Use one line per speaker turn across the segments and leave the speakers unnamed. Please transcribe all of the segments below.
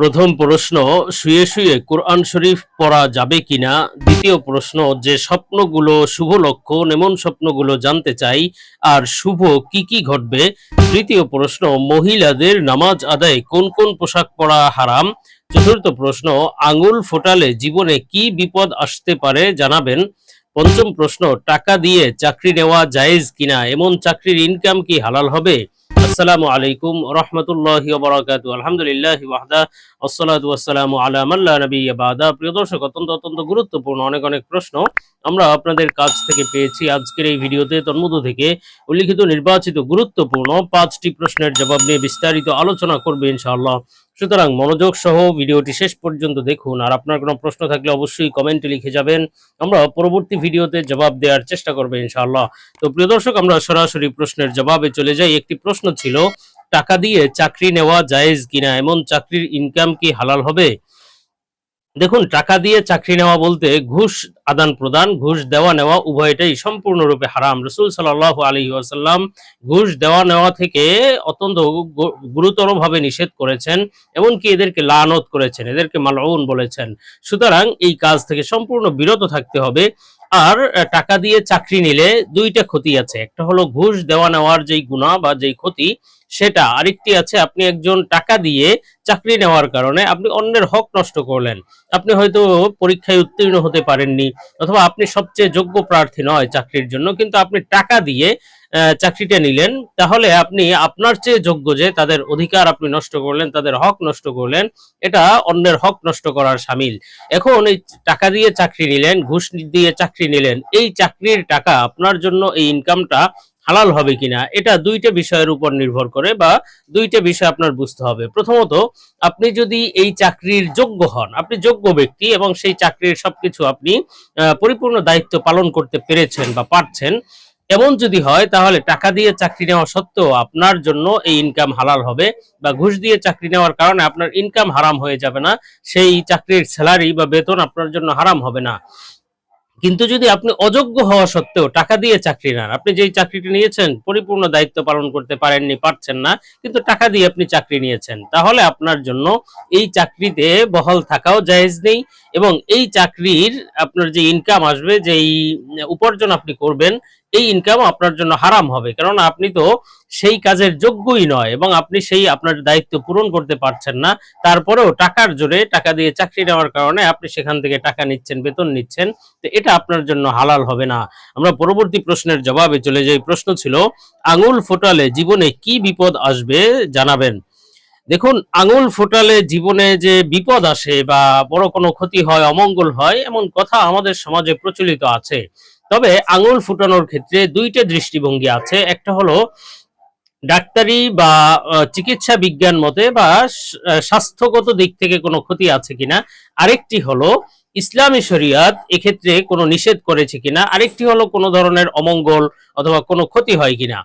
প্রথম প্রশ্ন, শুয়ে শুয়ে কোরআন শরীফ পড়া যাবে কিনা? দ্বিতীয় প্রশ্ন, যে স্বপ্নগুলো, শুভ লক্ষণ এমন স্বপ্নগুলো জানতে চাই, আর শুভ কি কি ঘটবে? তৃতীয় প্রশ্ন, মহিলাদের নামাজ আদায় কোন কোন পোশাক পরা হারাম? চতুর্থ প্রশ্ন, আঙুল ফোটালে জীবনে কি বিপদ আসতে পারে জানাবেন। পঞ্চম প্রশ্ন, টাকা দিয়ে চাকরি নেওয়া জায়েজ কিনা? এমন চাকরির ইনকাম কি হালাল হবে? আসসালামু আলাইকুম রহমতুল্লাহ বরাকাত আলহামদুলিল্লাহ ওয়াহদা আসসালাত ওয়াসালামু আলা মাল্লা নবী বাদা। প্রিয় দর্শক, অত্যন্ত অত্যন্ত গুরুত্বপূর্ণ, অনেক অনেক প্রশ্ন। আমরা আপনাদের কাছ থেকে পেয়েছি আজকের এই ভিডিওতে তন্মধ্য থেকে উল্লিখিত নির্বাচিত গুরুত্বপূর্ণ পাঁচটি প্রশ্নের জবাব নিয়ে বিস্তারিত আলোচনা করবে ইনশাআল্লাহ। সুতরাং মনোযোগ সহ ভিডিওটি শেষ পর্যন্ত দেখুন। আর আপনার কোনো প্রশ্ন থাকলে অবশ্যই কমেন্টে লিখে যাবেন। আমরা পরবর্তী ভিডিওতে জবাব দেওয়ার চেষ্টা করব ইনশাআল্লাহ। তো প্রিয় দর্শক, আমরা সরাসরি প্রশ্নের জবাবে চলে যাই। একটি প্রশ্ন ছিল, টাকা দিয়ে চাকরি নেওয়া জায়েজ কিনা? এমন চাকরির ইনকাম কি হালাল হবে? দেখুন, টাকা দিয়ে চাকরি নেওয়া বলতে ঘুষ আদান প্রদান, ঘুষ দেওয়া নেওয়া উভয়টাই সম্পূর্ণরূপে হারাম। রসুল সাল্লাহ আলী আসাল্লাম ঘুষ দেওয়া নেওয়া থেকে অত্যন্ত গুরুতর গুরুতরভাবে নিষেধ করেছেন এমনকি এদেরকে লানত করেছেন, এদেরকে মালাউন বলেছেন। সুতরাং এই কাজ থেকে সম্পূর্ণ বিরত থাকতে হবে। আর টাকা দিয়ে চাকরি নিলে দুইটা ক্ষতি আছে। একটা হলো ঘুষ দেওয়া নেওয়ার যেই গুণা বা যেই ক্ষতি, সেটা। আরেকটি আছে, আপনি একজন টাকা দিয়ে চাকরি নেওয়ার কারণে আপনি অন্যের হক নষ্ট করলেন। আপনি হয়তো পরীক্ষায় উত্তীর্ণ হতে পারেননি, অথবা আপনি সবচেয়ে যোগ্য প্রার্থী নয় চাকরির জন্য, কিন্তু আপনি টাকা দিয়ে চাকরিটা নিলেন, তাহলে আপনি আপনার চেয়ে যোগ্য যে তাদের অধিকার আপনি নষ্ট করলেন, তাদের হক নষ্ট করলেন, এটা অন্যের হক নষ্ট করার সামিল। এখন এই টাকা দিয়ে চাকরি নিলেন, ঘুষ দিয়ে চাকরি নিলেন, এই চাকরির টাকা আপনার জন্য এই ইনকামটা হালাল হবে কিনা, এটা দুইটা বিষয়ের উপর নির্ভর করে বা দুইটা বিষয় আপনার বুঝতে হবে। প্রথমত, আপনি যদি এই চাকরির যোগ্য হন, আপনি যোগ্য ব্যক্তি এবং সেই চাকরির সবকিছু আপনি পরিপূর্ণ দায়িত্ব পালন করতে পেরেছেন বা পারছেন এমন যদি হয়, তাহলে টাকা দিয়ে চাকরি নেওয়া সত্ত্বেও আপনার জন্য এই ইনকাম হালাল হবে বা ঘুষ দিয়ে চাকরি নেওয়ার কারণে আপনার ইনকাম হারাম হয়ে যাবে না, সেই চাকরির স্যালারি বা বেতন আপনার জন্য হারাম হবে না। কিন্তু যদি আপনি অযোগ্য হওয়া সত্ত্বেও টাকা দিয়ে চাকরি নেন, আপনি যেই চাকরিটি নিয়েছেন, পরিপূর্ণ দায়িত্ব পালন করতে পারেননি, পারছেন না, কিন্তু টাকা দিয়ে আপনি চাকরি নিয়েছেন, তাহলে আপনার জন্য এই চাকরিতে বহাল থাকাও জায়েজ নেই এবং এই চাকরির আপনার যে ইনকাম আসবে, যেই উপার্জন আপনি করবেন এই ইনকাম আপনার জন্য হারাম হবে। কারণ আপনি তো সেই কাজের যোগ্যই নয় এবং আপনি সেই আপনার দায়িত্ব পূরণ করতে পারছেন না। তারপরেও টাকার জোরে টাকা দিয়ে চাকরি নেওয়ার কারণে আপনি সেখান থেকে টাকা নিচ্ছেন, বেতন নিচ্ছেন। তো এটা আপনার জন্য হালাল হবে না। আমরা পরবর্তী প্রশ্নের জবাবে চলে যাই। প্রশ্ন ছিল, আঙুল ফোটালে জীবনে কি বিপদ আসবে জানাবেন। দেখুন, আঙুল ফোটালে জীবনে যে বিপদ আসে বা বড় কোনো ক্ষতি হয়, অমঙ্গল হয়, এমন কথা আমাদের সমাজে প্রচলিত আছে। তবে আঙুল ফুটানোর ক্ষেত্রে দুইটা দৃষ্টিভঙ্গি আছে। একটা হলো, ডাক্তারি বা চিকিৎসা বিজ্ঞান মতে বা স্বাস্থ্যগত দিক থেকে কোনো ক্ষতি আছে কিনা। আরেকটি হলো, ইসলামী শরিয়াত এক্ষেত্রে কোনো নিষেধ করেছে কিনা। আরেকটি হলো, কোনো ধরনের অমঙ্গল অথবা কোনো ক্ষতি হয় কিনা।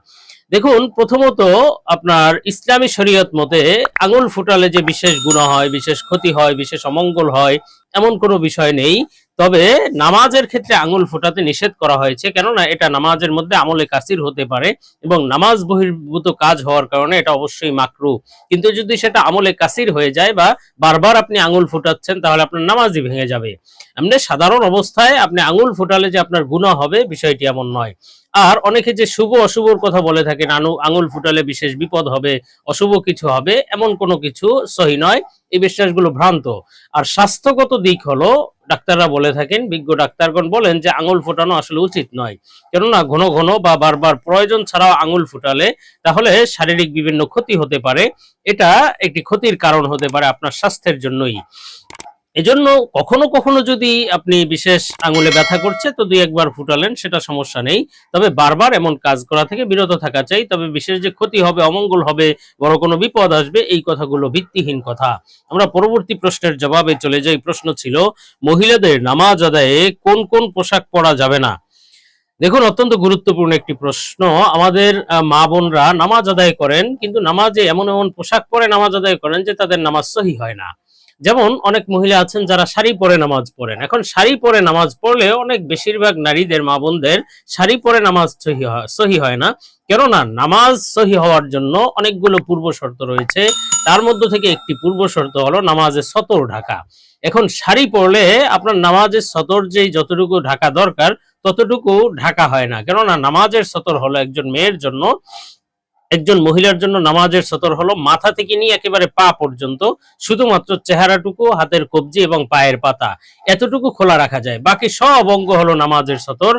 দেখুন, প্রথমত আপনার ইসলামী শরীয়ত মতে আঙুল ফুটালে যে বিশেষ গুণা হয়, বিশেষ ক্ষতি হয়, বিশেষ অমঙ্গল হয়, এমন কোনো বিষয় নেই। তবে নামাজের ক্ষেত্রে আঙুল ফোটাতে নিষেধ করা হয়েছে, কেননা এটা নামাজের মধ্যে আমলে কাসির হতে পারে এবং নামাজ বহির্ভূত কাজ হওয়ার কারণে এটা অবশ্যই মাকরু। কিন্তু যদি সেটা আমলে কাসির হয়ে যায় বা বারবার আপনি আঙুল ফোটাচ্ছেন, তাহলে আপনার নামাজই ভেঙে যাবে। এমনি সাধারণ অবস্থায় আপনি আঙুল ফোটালে যে আপনার গুনাহ হবে, বিষয়টি এমন নয়। আর অনেকে যে শুভ অশুভর কথা বলে থাকেন, আনু, আঙুল ফুটালে বিশেষ বিপদ হবে, অশুভ কিছু হবে, এমন কোনো কিছু সহি নয়। এই বিশ্বাসগুলো ভ্রান্ত। আর স্বাস্থ্যগত দিক হলো ডাক্তাররা বলে থাকেন, বিজ্ঞ ডাক্তারগণ বলেন যে আঙুল ফোটানো আসলে উচিত নয়। কেননা ঘন ঘন বা বারবার প্রয়োজন ছাড়াও আঙুল ফুটালে তাহলে শারীরিক বিভিন্ন ক্ষতি হতে পারে। এটা একটি ক্ষতির কারণ হতে পারে আপনার স্বাস্থ্যের জন্যই। এজন্য কখনো কখনো যদি আপনি বিশেষ আঙুলে ব্যথা করছে, তো দুই একবার ফুটালেন, সেটা সমস্যা নেই। তবে বারবার এমন কাজ করা থেকে বিরত থাকা চাই। তবে বিশেষ যে ক্ষতি হবে, অমঙ্গল হবে, বড় কোনো বিপদ আসবে, এই কথাগুলো ভিত্তিহীন কথা। আমরা পরবর্তী প্রশ্নের জবাবে চলে যাই। প্রশ্ন ছিল, মহিলাদের নামাজ আদায়ে কোন কোন পোশাক পরা যাবে না? দেখুন, অত্যন্ত গুরুত্বপূর্ণ একটি প্রশ্ন। আমাদের মা বোনরা নামাজ আদায় করেন, কিন্তু নামাজে এমন এমন পোশাক পরে নামাজ আদায় করেন যে তাদের নামাজ সহি হয় না। যেমন অনেক মহিলা আছেন যারা শাড়ি পরে নামাজ পড়েন। এখন শাড়ি পরে নামাজ পড়লে অনেক বেশিরভাগ নারীদের, মা বোনদের শাড়ি পরে নামাজ সহি হয় না। কেননা নামাজ সহি হওয়ার জন্য অনেকগুলো পূর্ব শর্ত রয়েছে। তার মধ্য থেকে একটি পূর্ব শর্ত হলো নামাজের সতর ঢাকা। এখন শাড়ি পরলে আপনার নামাজের সতর যেই যতটুকু ঢাকা দরকার, ততটুকু ঢাকা হয় না। কেননা নামাজের সতর হলো একজন মেয়ের জন্য। একজন মহিলার জন্য নামাজের সতর হলো মাথা থেকে নিয়ে একেবারে পা পর্যন্ত, শুধুমাত্র চেহারাটুকু, হাতের কবজি এবং পায়ের পাতা। এতটুকু খোলা রাখা যায়। বাকি সব অঙ্গ হলো নামাজের সতর।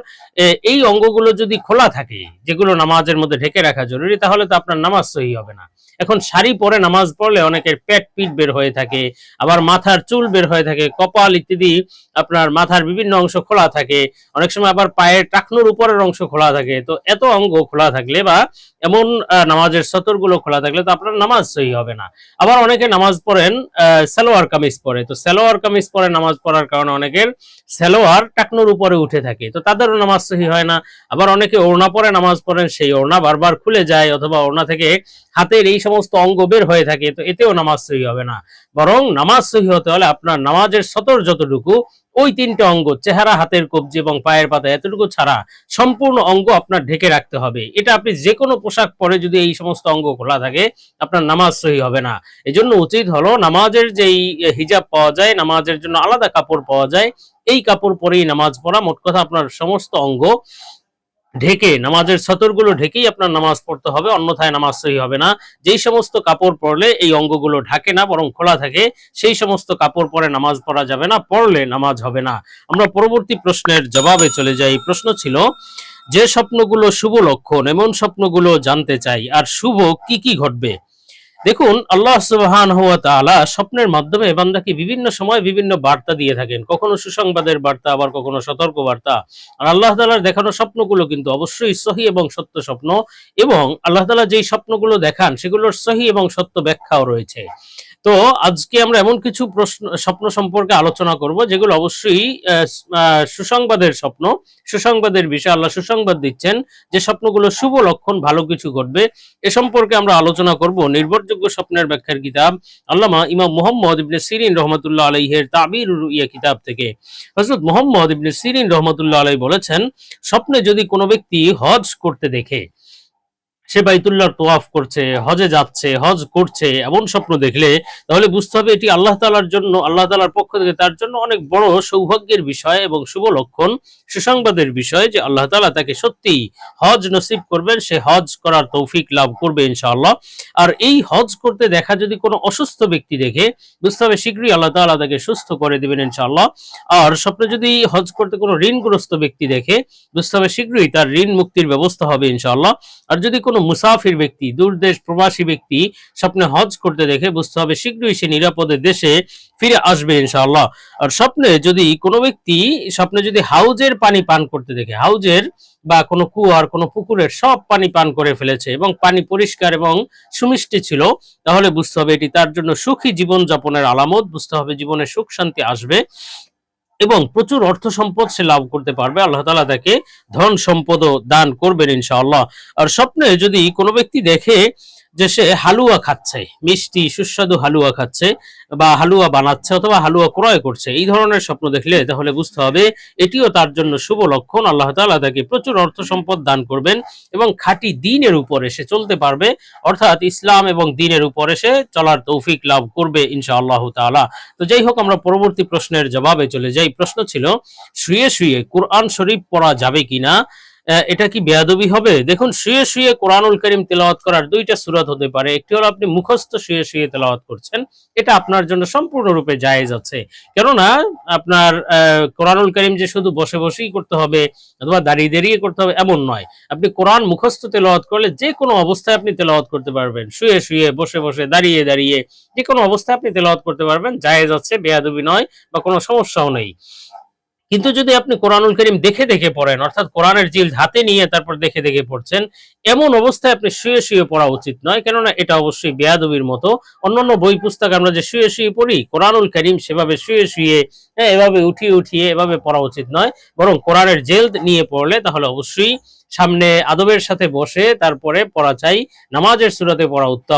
এই অঙ্গগুলো যদি খোলা থাকে, যেগুলো নামাজের মধ্যে ঢেকে রাখা জরুরি, তাহলে তো আপনার নামাজ সহি হবে না। এখন শাড়ি পরে নামাজ পড়লে অনেকের পেট পিট বের হয়ে থাকে, আবার মাথার চুল বের হয়ে থাকে, কপাল ইত্যাদি আপনার মাথার বিভিন্ন অংশ খোলা থাকে, অনেক সময় আবার পায়ের টাকনুর উপরের অংশ খোলা থাকে, তো এত অঙ্গ খোলা থাকলে বা এমন নামাজের সতরগুলো খোলা থাকলে তো আপনার নামাজ সহি হবে না। আবার অনেকে নামাজ পড়েন সালোয়ার কামিজ পরে, তো সালোয়ার কামিজ পরে নামাজ পড়ার কারণে অনেকের সালোয়ার টাকনুর উপরে উঠে থাকে, তো তাদেরও নামাজ সহি হয় না। আবার অনেকে ওড়না পরে নামাজ পড়েন, সেই ওড়না বারবার খুলে যায়, অথবা ওড়না থেকে হাতের এই সমস্ত অঙ্গ বের হয়ে থাকে, তো এতেও নামাজ সহি হবে না। বরং নামাজ সহি হতে হলে আপনার নামাজের সতর যতটুকু, ওই তিনটে অঙ্গ, চেহারা, হাতের কবজি এবং পায়ের পাতা, এতটুকু ছাড়া সম্পূর্ণ অঙ্গ আপনার ঢেকে রাখতে হবে। এটা আপনি যে কোনো পোশাক পরে যদি এই সমস্ত অঙ্গ খোলা থাকে, আপনার নামাজ সহি হবে না। এজন্য উচিত হলো নামাজের যেই হিজাব পাওয়া যায়, নামাজের জন্য আলাদা কাপড় পাওয়া যায়, এই কাপড় পরেই নামাজ পড়া। মোট কথা আপনার সমস্ত অঙ্গ ঢেকে, নামাজের সতরগুলো ঢেকেই আপনার নামাজ পড়তে হবে, অন্যথায় নামাজ সহি হবে না। যেই সমস্ত কাপড় পরলে এই অঙ্গগুলো ঢাকে না, বরং খোলা থাকে, সেই সমস্ত কাপড় পরে নামাজ পড়া যাবে না, পড়লে নামাজ হবে না। আমরা পরবর্তী প্রশ্নের জবাবে চলে যাই। প্রশ্ন ছিল, যে স্বপ্নগুলো শুভ লক্ষণ, এমন স্বপ্নগুলো জানতে চাই। আর শুভ কি কি ঘটবে? দেখুন, আল্লাহ সুবহান হুয়া তাআলা স্বপ্নের মাধ্যমে বান্দাকে বিভিন্ন সময় বিভিন্ন বার্তা দিয়ে থাকেন। কখনো সুসংবাদের বার্তা, আবার কখনো সতর্ক বার্তা আর আল্লাহ তাআলার দেখানো স্বপ্নগুলো কিন্তু অবশ্যই সহি এবং সত্য স্বপ্ন এবং আল্লাহ তাআলা যেই স্বপ্নগুলো দেখান, সেগুলোর সহি এবং সত্য ব্যাখ্যাও রয়েছে। তো আজকে আমরা এমন কিছু প্রশ্ন, স্বপ্ন সম্পর্কে আলোচনা করব, যেগুলো অবশ্যই সুসংবাদের স্বপ্ন, সুসংবাদের বিষয়ে, আল্লাহ সুসংবাদ দিচ্ছেন যে স্বপ্নগুলো শুভ লক্ষণ, ভালো কিছু ঘটবে। এ সম্পর্কে আমরা আলোচনা করব নির্ভরযোগ্য স্বপ্নের ব্যাখ্যার কিতাব, আল্লামা ইমাম মোহাম্মদ ইবনে সিরিন রহমতুল্লাহ আলাইহের তাবির ইয়া কিতাব থেকে। হযরত মোহাম্মদ ইবনে সিরিন রহমতুল্লাহ আলাই বলেছেন, স্বপ্নে যদি কোনো ব্যক্তি হজ করতে দেখে সে বাইতুল্লাহর তোয়াফ করছে, হজে যাচ্ছে, হজ করছে, এমন স্বপ্ন দেখলে তাহলে বুঝতে হবে এটি আল্লাহ তালার জন্য, আল্লাহ তালার পক্ষ থেকে তার জন্য অনেক বড় সৌভাগ্যের বিষয় এবং শুভ লক্ষণ, সুসংবাদের বিষয় যে আল্লাহ তালা তাকে সত্যি হজ নসিব করবেন, সে হজ করার তৌফিক লাভ করবে ইনশাআল্লাহ। আর এই হজ করতে দেখা যদি কোনো অসুস্থ ব্যক্তি দেখে, বুঝতে হবে শীঘ্রই আল্লাহ তাআলা তাকে সুস্থ করে দিবেন ইনশাআল্লাহ। আর স্বপ্নে যদি হজ করতে কোনো ঋণগ্রস্ত ব্যক্তি দেখে, বুঝতে হবে শীঘ্রই তার ঋণ মুক্তির ব্যবস্থা হবে ইনশাআল্লাহ। আর যদি কোনো মুসাফির ব্যক্তি দূরদেশ প্রবাসী ব্যক্তি স্বপ্নে হজ করতে দেখে বুঝতে হবে শীঘ্রই সে নিরাপদে দেশে ফিরে আসবে ইনশাআল্লাহ। আর স্বপ্নে যদি কোনো ব্যক্তি স্বপ্নে যদি হাউজের পানি পান করতে দেখে, হাউজের বা কোনো কুয়ার, কোনো পুকুরের সব পানি পান করে ফেলেছে এবং পানি পরিষ্কার এবং সুমিষ্টি ছিল, তাহলে বুঝতে হবে এটি তার জন্য সুখী জীবন যাপনের আলামত, বুঝতে হবে জীবনে সুখ শান্তি আসবে। এবং প্রচুর অর্থ সম্পদ সে লাভ করতে পারবে। আল্লাহ তালা তাকে ধন সম্পদও দান করবেন ইনশাআল্লাহ। আর স্বপ্নে যদি কোনো ব্যক্তি দেখে যে সে হালুয়া খাচ্ছে, মিষ্টি, সুস্বাদু হালুয়া খাচ্ছে বা হালুয়া বানাচ্ছে অথবা হালুয়া ক্রয় করছে, এই ধরনের স্বপ্ন দেখলে তাহলে বুঝতে হবে এটিও তার জন্য শুভ লক্ষণ। আল্লাহ তাআলা তাকে প্রচুর অর্থ সম্পদ দান করবেন এবং খাঁটি দিনের উপরে সে চলতে পারবে। অর্থাৎ ইসলাম এবং দিনের উপরে সে চলার তৌফিক লাভ করবে ইনশাআল্লাহ তাআলা। তো যাই হোক, আমরা পরবর্তী প্রশ্নের জবাবে চলে যাই। প্রশ্ন ছিল, শুয়ে শুয়ে কোরআন শরীফ পড়া যাবে কিনা? এটা কি বেয়াদবি হবে? দেখুন, শুয়ে শুয়ে কোরআনুল করিম তেলাওয়াত করার দুইটা সুরত হতে পারে। একটি হলো আপনি মুখস্থ শুয়ে শুয়ে তেলাওয়াত করছেন। এটা আপনার জন্য সম্পূর্ণরূপে জায়েজ আছে। কেননা, আপনার কোরআনুল করিম যে শুধু বসে বসেই করতে হবে অথবা দাঁড়িয়ে দাঁড়িয়ে করতে হবে, এমন নয়। আপনি কোরআন মুখস্থ তেলাওয়াত করলে যে কোনো অবস্থায় আপনি তেলাওয়াত করতে পারবেন। শুয়ে শুয়ে, বসে বসে, দাঁড়িয়ে দাঁড়িয়ে যে কোনো অবস্থায় আপনি তেলাওয়াত করতে পারবেন। জায়েজ আছে, বেয়াদবি নয় বা কোনো সমস্যাও নেই। কিন্তু যদি আপনি কোরআনুল করিম দেখে দেখে পড়েন অর্থাৎ কোরআনের জিল হাতে নিয়ে তারপর দেখে দেখে পড়ছেন এমন অবস্থায় আপনি শুয়ে শুয়ে পড়া উচিত নয়। কেননা এটা অবশ্যই বেয়াদবির মতো। অন্যান্য বই পুস্তক আমরা যে শুয়ে শুয়ে পড়ি কোরআনুল করিম সেভাবে শুয়ে শুয়ে হ্যাঁ, এভাবে উঠিয়ে উঠিয়ে এভাবে পড়া উচিত নয়। বরং কোরআনের জেল নিয়ে পড়লে তাহলে অবশ্যই সামনে আদবের সাথে বসে তারপরে পড়া চাই। নামাজের সুরাতে পড়া উত্তম।